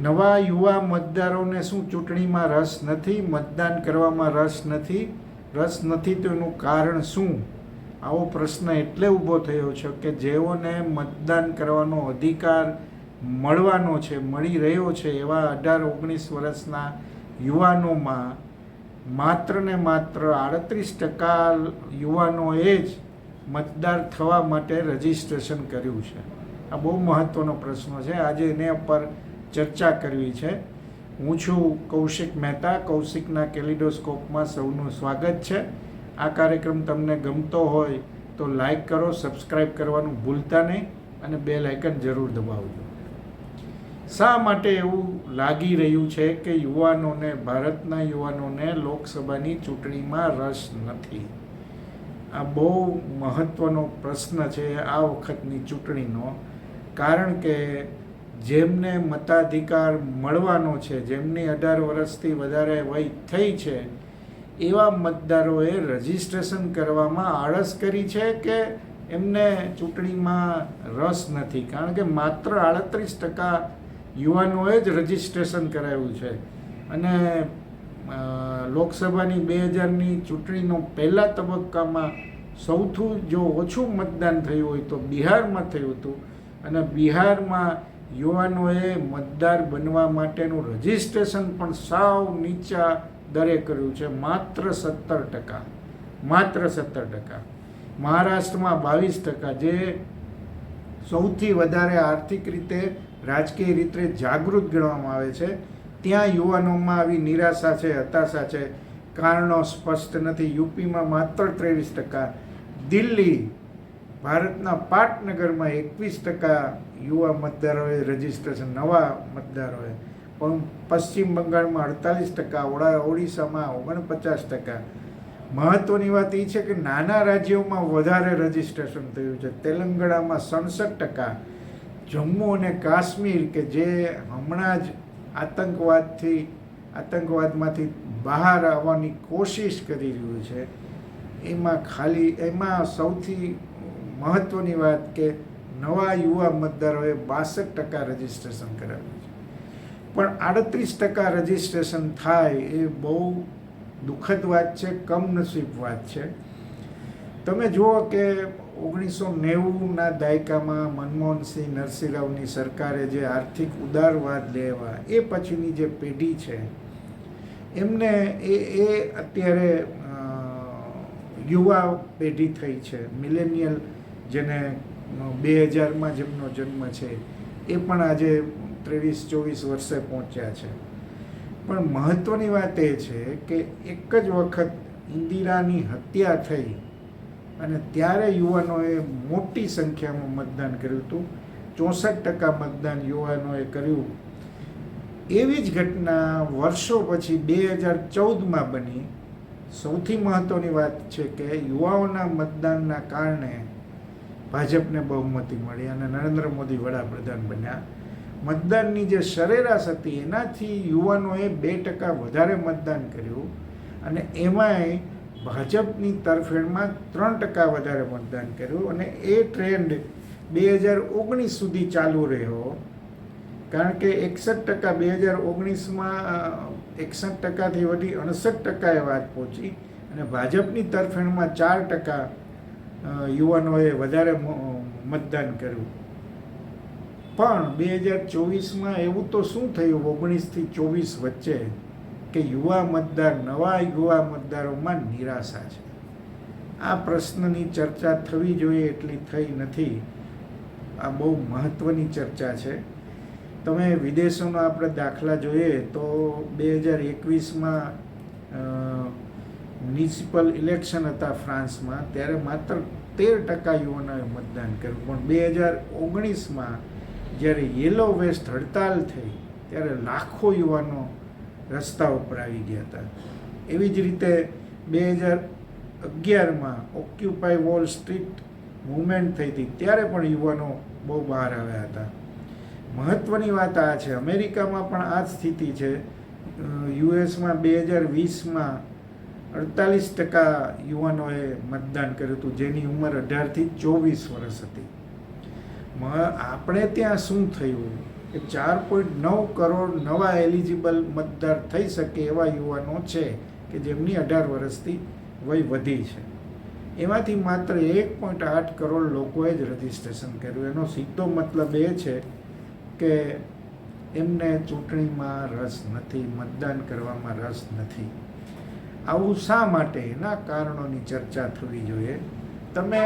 નવા યુવા મતદારોને શું ચૂંટણીમાં રસ નથી? મતદાન કરવામાં રસ નથી? રસ નથી તો એનું કારણ શું? આવો પ્રશ્ન એટલે ઊભો થયો છે કે જેઓને મતદાન કરવાનો અધિકાર મળવાનો છે, મળી રહ્યો છે એવા અઢાર ઓગણીસ વર્ષના યુવાનોમાં માત્ર ને માત્ર આડત્રીસ ટકા યુવાનોએ જ મતદાર થવા માટે રજિસ્ટ્રેશન કર્યું છે. આ બહુ મહત્ત્વનો પ્રશ્ન છે. આજે એને પર ચર્ચા કરવી છે. હું છું કૌશિક મહેતા. કૌશિકના કેલિડોસ્કોપમાં સૌનું સ્વાગત છે. આ કાર્યક્રમ તમને ગમતો હોય તો લાઈક કરો સબસ્ક્રાઈબ કરવાનું ભૂલતા નહીં અને બે લાઇકન જરૂર દબાવજો. શા માટે એવું લાગી રહ્યું છે કે યુવાનોને, ભારતના યુવાનોને લોકસભાની ચૂંટણીમાં રસ નથી? આ બહુ મહત્ત્વનો પ્રશ્ન છે આ વખતની ચૂંટણીનો. કારણ કે જેમને મતાધિકાર મળવાનો છે, જેમની અઢાર વર્ષથી વધારે વય થઈ છે, એવા મતદારોએ રજિસ્ટ્રેશન કરવામાં આળસ કરી છે કે એમને ચૂંટણીમાં રસ નથી? કારણ કે માત્ર આડત્રીસ ટકા યુવાનોએ જ રજિસ્ટ્રેશન કરાવ્યું છે. અને લોકસભાની બે હજારની ચૂંટણીનો પહેલા તબક્કામાં સૌથી જો ઓછું મતદાન થયું હોય તો બિહારમાં થયું હતું. અને બિહારમાં યુવાનોએ મતદાર બનવા માટેનું રજિસ્ટ્રેશન પણ સાવ નીચા દરે કર્યું છે, માત્ર સત્તર ટકા, માત્ર સત્તર ટકા. મહારાષ્ટ્રમાં બાવીસ ટકા, જે સૌથી વધારે આર્થિક રીતે રાજકીય રીતે જાગૃત ગણવામાં આવે છે. ત્યાં યુવાનોમાં આવી નિરાશા છે, હતાશા છે. કારણો સ્પષ્ટ નથી. યુપીમાં માત્ર ત્રેવીસ ટકા, દિલ્હી, ભારતના પાટનગરમાં એકવીસ ટકા યુવા મતદારોએ રજીસ્ટ્રેશન નવા મતદારોએ. પણ પશ્ચિમ બંગાળમાં અડતાલીસ ટકા, ઓડા, ઓડિશામાં ઓગણપચાસ ટકા. મહત્વની વાત એ છે કે નાના રાજ્યોમાં વધારે રજીસ્ટ્રેશન થયું છે. તેલંગાણામાં સડસઠ ટકા. જમ્મુ અને કાશ્મીર કે જે હમણાં જ આતંકવાદથી, આતંકવાદમાંથી બહાર આવવાની કોશિશ કરી રહ્યું છે, એમાં ખાલી, એમાં સૌથી મહત્ત્વની વાત કે નવા યુવા મતદારોએ બાસઠ ટકા રજીસ્ટ્રેશન કરાવ્યું છે. પણ આડત્રીસ ટકા રજીસ્ટ્રેશન થાય એ બહુ દુઃખદ વાત છે, કમનસીબ વાત છે. તમે જુઓ કે ઓગણીસો નેવુંના દાયકામાં મનમોહનસિંહ નરસિંહરાવની સરકારે જે આર્થિક ઉદારવાદ લેવા એ પછીની જે પેઢી છે, એમને એ એ અત્યારે યુવા પેઢી થઈ છે, મિલેનિયલ જેને બે હજારમાં જેમનો જન્મ છે, એ પણ આજે ત્રેવીસ ચોવીસ વર્ષે પહોંચ્યા છે. પણ મહત્ત્વની વાત એ છે કે એક જ વખત ઇન્દિરાની હત્યા થઈ અને ત્યારે યુવાનોએ મોટી સંખ્યામાં મતદાન કર્યું હતું. ચોસઠ ટકા મતદાન યુવાનોએ કર્યું. એવી જ ઘટના વર્ષો પછી બે હજાર ચૌદમાં બની. સૌથી મહત્ત્વની વાત છે કે યુવાઓના મતદાનના કારણે ભાજપને બહુમતી મળી અને નરેન્દ્ર મોદી વડાપ્રધાન બન્યા. મતદાનની જે સરેરાશ હતી, એનાથી યુવાનોએ બે ટકા વધારે મતદાન કર્યું અને એમાંય ભાજપની તરફેણમાં ત્રણ ટકા વધારે મતદાન કર્યું અને એ ટ્રેન્ડ બે હજાર ઓગણીસ સુધી ચાલુ રહ્યો. કારણ કે એકસઠ ટકા બે હજાર ઓગણીસમાં એકસઠ ટકાથી વધી અડસઠ ટકાએ વાત પહોંચી અને ભાજપની તરફેણમાં ચાર ટકા યુવાનોએ વધારે મતદાન કર્યું. પણ બે હજાર ચોવીસમાં એવું તો શું થયું? ઓગણીસથી ચોવીસ વચ્ચે કે યુવા મતદાર, નવા યુવા મતદારોમાં નિરાશા છે. આ પ્રશ્નની ચર્ચા થવી જોઈએ એટલી થઈ નથી. આ બહુ મહત્ત્વની ચર્ચા છે. તમે વિદેશોના આપણે દાખલા જોઈએ તો બે હજાર એકવીસમાં મ્યુનિસિપલ ઇલેક્શન હતા ફ્રાન્સમાં, ત્યારે માત્ર તેર ટકા યુવાનોએ મતદાન કર્યું. પણ બે હજાર ઓગણીસમાં જ્યારે યેલો વેસ્ટ હડતાલ થઈ, ત્યારે લાખો યુવાનો રસ્તા ઉપર આવી ગયા હતા. એવી જ રીતે બે હજાર અગિયારમાં ઓક્યુપાય વોલ સ્ટ્રીટ મુવમેન્ટ થઈ હતી, ત્યારે પણ યુવાનો બહુ બહાર આવ્યા હતા. મહત્ત્વની વાત આ છે, અમેરિકામાં પણ આ જ સ્થિતિ છે. યુએસમાં બે હજાર વીસમાં અડતાલીસ ટકા યુવાનોએ મતદાન કર્યું હતું, જેની ઉંમર અઢારથી ચોવીસ વર્ષ હતી. આપણે ત્યાં શું થયું? કે ચાર પોઈન્ટ નવ કરોડ નવા એલિજિબલ મતદાર થઈ શકે એવા યુવાનો છે કે જેમની અઢાર વર્ષથી વય વધી છે. એમાંથી માત્ર એક પોઈન્ટ આઠ કરોડ લોકોએ જ રજીસ્ટ્રેશન કર્યું. એનો સીધો મતલબ એ છે કે એમને ચૂંટણીમાં રસ નથી, મતદાન કરવામાં રસ નથી. આવું શા માટે? એના કારણોની ચર્ચા થવી જોઈએ. તમે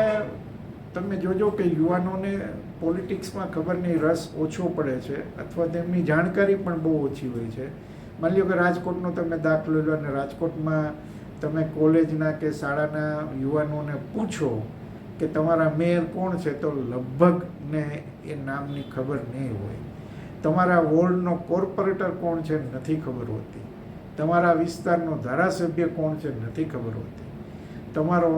તમે જોજો કે યુવાનોને પોલિટિક્સમાં ખબર નહીં, રસ ઓછો પડે છે અથવા તેમની જાણકારી પણ બહુ ઓછી હોય છે. માની લો કે રાજકોટનો તમે દાખલો લો અને રાજકોટમાં તમે કોલેજના કે શાળાના યુવાનોને પૂછો કે તમારા મેયર કોણ છે, તો લગભગ ને એ નામની ખબર નહીં હોય. તમારા વોર્ડનો કોર્પોરેટર કોણ છે, નથી ખબર હોતી. તમારા વિસ્તારનો ધારાસભ્ય કોણ છે નથી ખબર હોતી. તમારો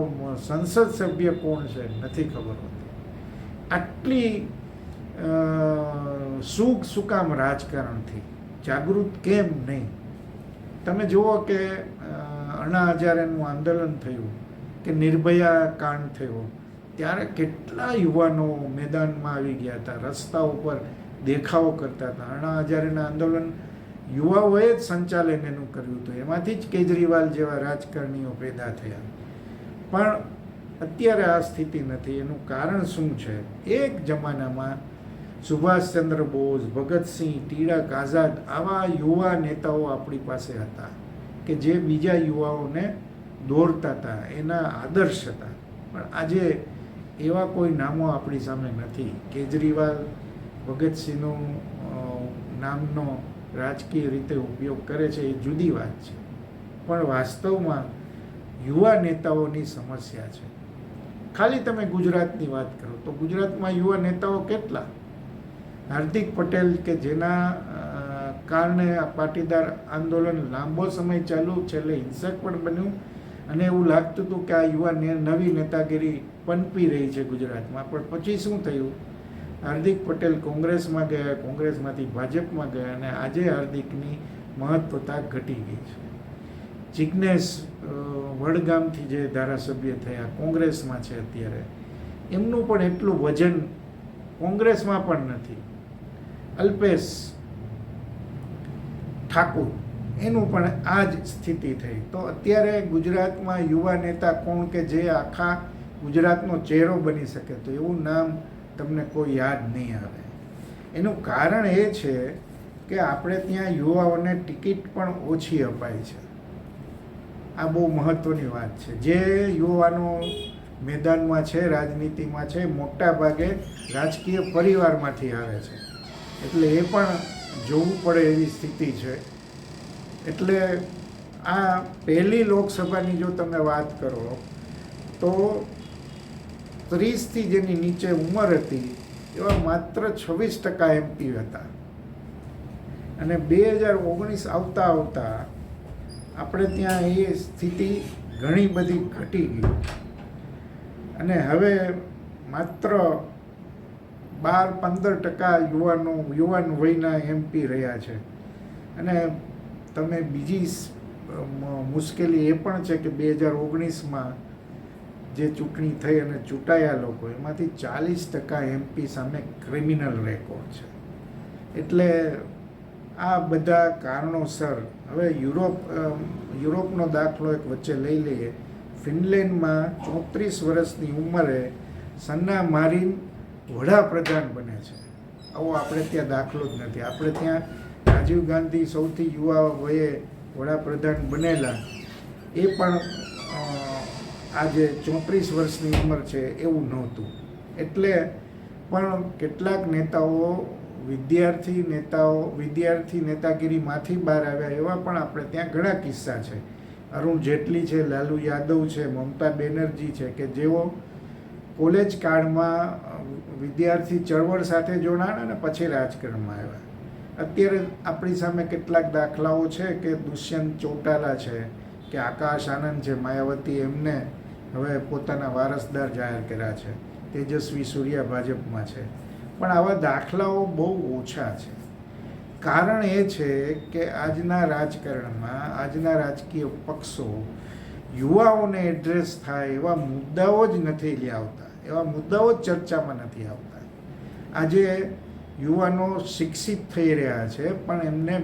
સંસદ સભ્ય કોણ છે નથી ખબર હોતી. આટલી સુખ સુકામ રાજકારણથી જાગૃત કેમ નહીં? તમે જુઓ કે અણા હજારેનું આંદોલન થયું, કે નિર્ભયા કાંડ થયો, ત્યારે કેટલા યુવાનો મેદાનમાં આવી ગયા હતા રસ્તા ઉપર દેખાવો કરતા હતા. અણા હજારેના આંદોલન યુવાઓએ જ સંચાલન એનું કર્યું હતું. એમાંથી જ કેજરીવાલ જેવા રાજકારણીઓ પેદા થયા. પણ અત્યારે આ સ્થિતિ નથી. એનું કારણ શું છે? એક જમાનામાં સુભાષચંદ્ર બોઝ, ભગતસિંહ ટીળક આઝાદ આવા યુવા નેતાઓ આપણી પાસે હતા કે જે બીજા યુવાઓને દોરતા હતા, એના આદર્શ હતા. પણ આજે એવા કોઈ નામો આપણી સામે નથી. કેજરીવાલ, ભગતસિંહનું નામનો રાજકીય રીતે ઉપયોગ કરે છે એ જુદી વાત છે. પણ વાસ્તવમાં યુવા નેતાઓની સમસ્યા છે. ખાલી તમે ગુજરાતની વાત કરો તો ગુજરાતમાં યુવા નેતાઓ કેટલા? હાર્દિક પટેલ કે જેના કારણે આ પાટીદાર આંદોલન લાંબો સમય ચાલ્યું છેલ્લે હિંસક પણ બન્યું અને એવું લાગતું હતું કે આ યુવા નવી નેતાગીરી પનપી રહી છે ગુજરાતમાં. પણ પછી શું થયું? હાર્દિક પટેલ કોંગ્રેસમાં ગયા, કોંગ્રેસમાંથી ભાજપમાં ગયા અને આજે હાર્દિકની મહત્વતા ઘટી ગઈ છે. જિજ્ઞેશ વડગામથી જે ધારાસભ્ય થયા, કોંગ્રેસમાં છે અત્યારે, એમનું પણ એટલું વજન કોંગ્રેસમાં પણ નથી. અલ્પેશ ઠાકુર, એનું પણ આ જ સ્થિતિ થઈ. તો અત્યારે ગુજરાતમાં યુવા નેતા કોણ કે જે આખા ગુજરાતનો ચહેરો બની શકે? તો એવું નામ તમને કોઈ યાદ નહીં આવે. એનું કારણ એ છે કે આપણે ત્યાં યુવાઓને ટિકિટ પણ ઓછી અપાય છે. આ બહુ મહત્ત્વની વાત છે. જે યુવાનો મેદાનમાં છે, રાજનીતિમાં છે, મોટા ભાગે રાજકીય પરિવારમાંથી આવે છે. એટલે એ પણ જોવું પડે એવી સ્થિતિ છે. એટલે આ પહેલી લોકસભાની જો તમે વાત કરો, તો ત્રીસથી જેની નીચે ઉંમર હતી, એવા માત્ર છવ્વીસ ટકા એમપી હતા. અને બે હજાર ઓગણીસ આવતા આવતા આપણે ત્યાં એ સ્થિતિ ઘણી બધી ઘટી ગઈ. અને હવે માત્ર બાર, પંદર ટકા યુવાનો, યુવાન વયના એમપી રહ્યા છે. અને તમે બીજી મુશ્કેલી એ પણ છે કે બે હજાર ઓગણીસમાં જે ચૂંટણી થઈ અને ચૂંટાયા લોકો, એમાંથી ચાલીસ ટકા એમપી સામે ક્રિમિનલ રેકોર્ડ છે. એટલે આ બધા કારણોસર હવે યુરોપ યુરોપનો દાખલો એક વચ્ચે લઈ લઈએ. ફિનલેન્ડમાં ચોત્રીસ વર્ષની ઉંમરે સન્ના મારીન વડાપ્રધાન બને છે. આવો આપણે ત્યાં દાખલો જ નથી. આપણે ત્યાં રાજીવ ગાંધી સૌથી યુવા વયે વડાપ્રધાન બનેલા. એ પણ આજે ચોત્રીસ વર્ષની ઉંમર છે એવું નહોતું. એટલે પણ કેટલાક નેતાઓ, વિદ્યાર્થી નેતાઓ, વિદ્યાર્થી નેતાગીરીમાંથી બહાર આવ્યા એવા પણ આપણે ત્યાં ઘણા કિસ્સા છે. અરુણ જેટલી છે, લાલુ યાદવ છે, મમતા બેનર્જી છે કે જેઓ કોલેજ કાળમાં વિદ્યાર્થી ચળવળ સાથે જોડાણ અને પછી રાજકારણમાં આવ્યા. અત્યારે આપણી સામે કેટલાક દાખલાઓ છે કે દુષ્યંત ચોટાલા છે, કે આકાશ આનંદ છે, માયાવતી એમને હવે પોતાના વારસદાર જાહેર કર્યા છે. તેજસ્વી સૂર્યા ભાજપમાં છે. પણ આવા દાખલાઓ બહુ ઓછા છે. કારણ એ છે કે આજના રાજકારણમાં, આજના રાજકીય પક્ષો યુવાઓને એડ્રેસ થાય એવા મુદ્દાઓ જ નથી લાવતા એવા મુદ્દાઓ જ ચર્ચામાં નથી આવતા. આજે યુવાનો શિક્ષિત થઈ રહ્યા છે, પણ એમને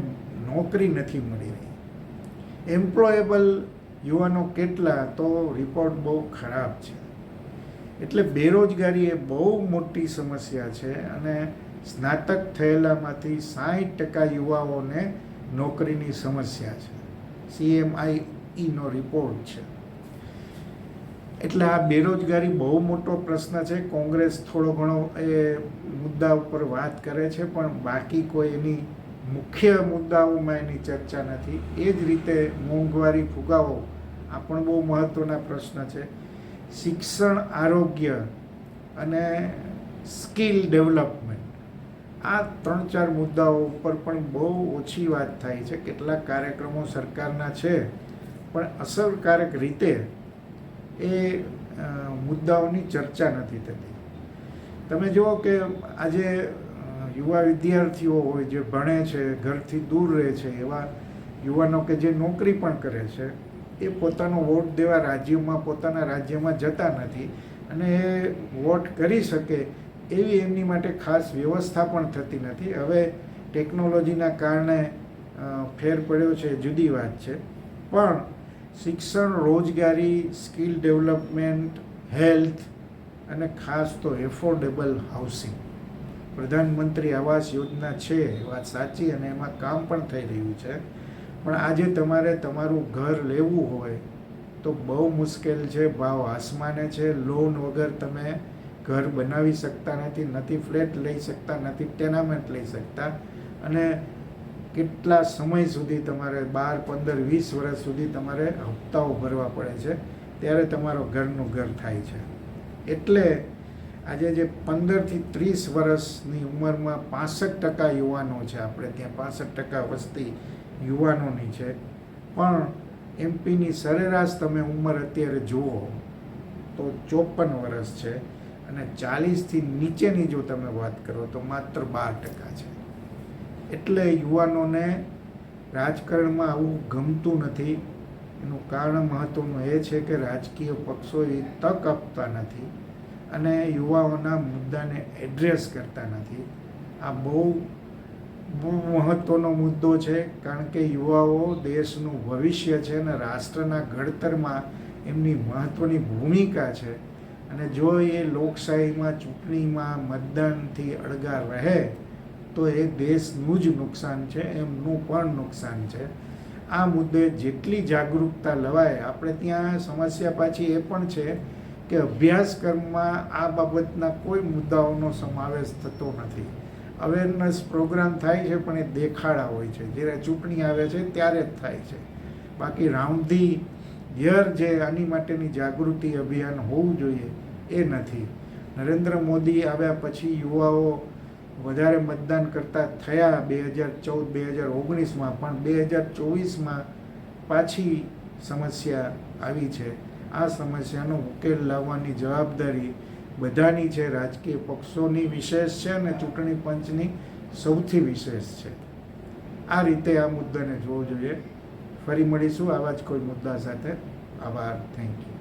નોકરી નથી મળી રહી. એમ્પ્લોયેબલ યુવાનો કેટલા તો રિપોર્ટ બહુ ખરાબ છે. એટલે બેરોજગારી એ બહુ મોટી સમસ્યા છે અને સ્નાતક થયેલામાંથી સાઠ ટકા યુવાઓને નોકરીની સમસ્યા છે. સીએમઆઈઈનો રિપોર્ટ છે. એટલે આ બેરોજગારી બહુ મોટો પ્રશ્ન છે. કોંગ્રેસ થોડો ઘણો એ મુદ્દા ઉપર વાત કરે છે, પણ બાકી કોઈ એની મુખ્ય મુદ્દાઓમાં એની ચર્ચા નથી. એ જ રીતે મોંઘવારી ફુગાવો આ પણ બહુ મહત્ત્વના પ્રશ્ન છે. શિક્ષણ, આરોગ્ય અને સ્કિલ ડેવલપમેન્ટ. આ ત્રણ ચાર મુદ્દાઓ ઉપર પણ બહુ ઓછી વાત થાય છે. કેટલાક કાર્યક્રમો સરકારના છે, પણ અસરકારક રીતે એ મુદ્દાઓની ચર્ચા નથી થતી. તમે જુઓ કે આજે યુવા વિદ્યાર્થીઓ હોય, જે ભણે છે, ઘરથી દૂર રહે છે, એવા યુવાનો કે જે નોકરી પણ કરે છે એ પોતાનો વોટ દેવા રાજ્યમાં, પોતાના રાજ્યમાં જતા નથી અને એ વોટ કરી શકે એવી એમની માટે ખાસ વ્યવસ્થા પણ થતી નથી. હવે ટેકનોલોજીના કારણે ફેર પડ્યો છે, જુદી વાત છે. પણ શિક્ષણ, રોજગારી, સ્કિલ ડેવલપમેન્ટ, હેલ્થ અને ખાસ તો એફોર્ડેબલ હાઉસિંગ. પ્રધાનમંત્રી આવાસ યોજના છે વાત સાચી અને એમાં કામ પણ થઈ રહ્યું છે. પણ આજે તમારે તમારું ઘર લેવું હોય તો બહુ મુશ્કેલ છે, ભાવ આસમાને છે. લોન વગર તમે ઘર બનાવી શકતા નથી નથી ફ્લેટ લઈ શકતા, નથી ટેનામેન્ટ લઈ શકતા. અને કેટલા સમય સુધી તમારે બાર, પંદર, વીસ વર્ષ સુધી તમારે હપ્તાઓ ભરવા પડે છે, ત્યારે તમારો ઘરનું ઘર થાય છે. એટલે આજે જે પંદરથી ત્રીસ વર્ષની ઉંમરમાં પાસઠ ટકા યુવાનો છે આપણે, ત્યાં પાસઠ ટકા વસ્તી યુવાનોની છે. પણ એમપીની સરેરાશ તમે ઉંમર અત્યારે જુઓ તો ચોપન વર્ષ છે અને ચાલીસથી નીચેની જો તમે વાત કરો તો માત્ર બાર ટકા છે. એટલે યુવાનોને રાજકારણમાં આવું ગમતું નથી. એનું કારણ મહત્ત્વનું એ છે કે રાજકીય પક્ષો એ તક આપતા નથી અને યુવાઓના મુદ્દાને એડ્રેસ કરતા નથી. આ બહુ બહુ મહત્ત્વનો મુદ્દો છે, કારણ કે યુવાઓ દેશનું ભવિષ્ય છે અને રાષ્ટ્રના ઘડતરમાં એમની મહત્ત્વની ભૂમિકા છે. અને જો એ લોકશાહીમાં ચૂંટણીમાં મતદાનથી અળગા રહે, તો એ દેશનું જ નુકસાન છે, એમનું પણ નુકસાન છે. આ મુદ્દે જેટલી જાગૃતતા લવાય, આપણે ત્યાં સમસ્યા પાછી એ પણ છે કે અભ્યાસક્રમમાં આ બાબતના કોઈ મુદ્દાઓનો સમાવેશ થતો નથી. અવેરનેસ પ્રોગ્રામ થાય છે, પણ એ દેખાડા હોય છે. જ્યારે ચૂંટણી આવે છે, ત્યારે જ થાય છે. બાકી રાઉન્ડધી યર જે આની માટેની જાગૃતિ અભિયાન હોવું જોઈએ, એ નથી. નરેન્દ્ર મોદી આવ્યા પછી યુવાઓ વધારે મતદાન કરતા થયા બે હજાર ચૌદ, બે હજાર ઓગણીસમાં, પણ બે હજાર ચોવીસમાં પાછી સમસ્યા આવી છે. આ સમસ્યાનો ઉકેલ લાવવાની જવાબદારી બધાની છે રાજકીય પક્ષોની વિશેષ છે અને ચૂંટણી પંચની સૌથી વિશેષ છે. આ રીતે આ મુદ્દાને જોવો જોઈએ. ફરી મળીશું આવા જ કોઈ મુદ્દા સાથે. આભાર. Thank you